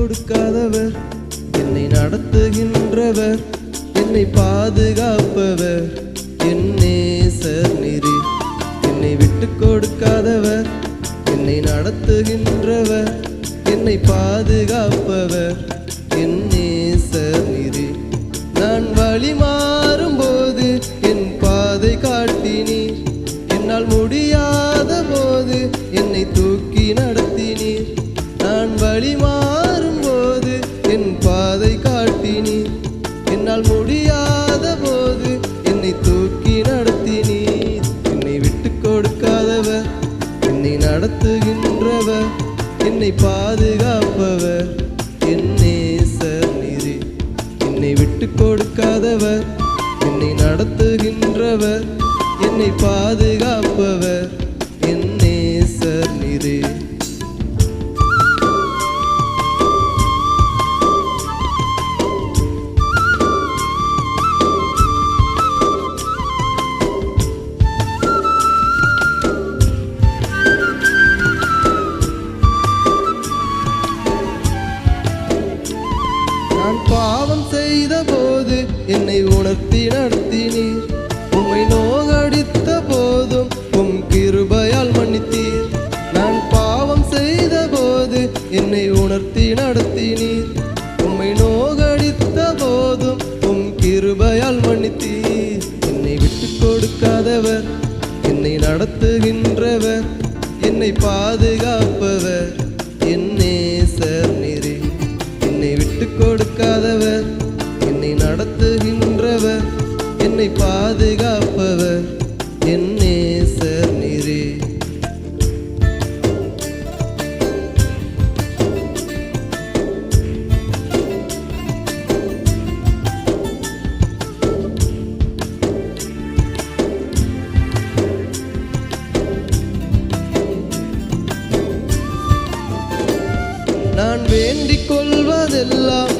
கொடுக்காதவர். என்னை நடத்துகின்றவர். என்னை பாதுகாப்பவர். என்னே சர் நீரே என்னை விட்டு கொடுக்காதவர். என்னை நடத்துகின்றவர். என்னை பாதுகாப்பவர். என்னே சர் நிறி நான் வழிமா என் பாதை காட்டினி என்னால் முடியாத போது என்னை தூக்கி நடத்தினி என்னை விட்டு கொடுக்காதவர் என்னை நடத்துகின்றவர் என்னை பாதுகாப்பவர். என்னே நேசர் என்னை விட்டு கொடுக்காதவர் என்னை நடத்துகின்றவர் என்னை பாதுகாப்பவர். நான் பாவம் செய்த போது என்னை உணர்த்தி நடத்தினீர். உம்மை நோகடித்த போதும் உம் கிருபையால் மன்னித்தீர். நான் பாவம் செய்த போது என்னை உணர்த்தி நடத்தினீர். உம்மை நோகடித்த போதும் உம் கிருபையால் மன்னித்தீர். என்னை விட்டு கொடுக்காதவர் என்னை நடத்துகின்றவர் என்னை பாதுகாப்பவர். மறக்காதவர் என்னை நடத்துகின்றவர். என்னை பாதுகாப்பவர். என் நேசர் நிறே நான் வேண்டிக் கொள்வதெல்லாம்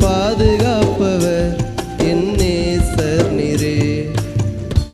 பாதுகா